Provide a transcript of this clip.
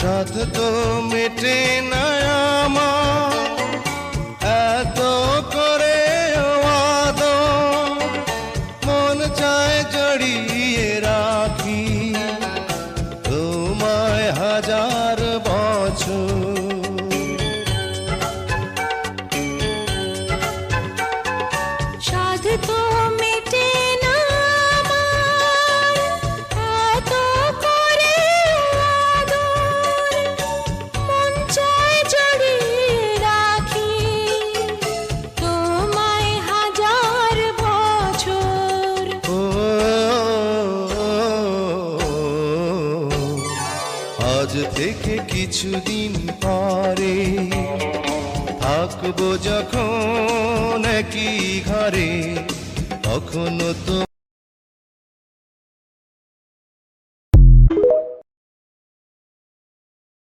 সাথ তো মেটে না আমার। এত করে মন চায় জড়িয়ে রাখি। তোমায় হাজার বছর। সাধ তো আজ থেকে কিছুদিন পরে থাকব যখন কি ঘরে তখনও তো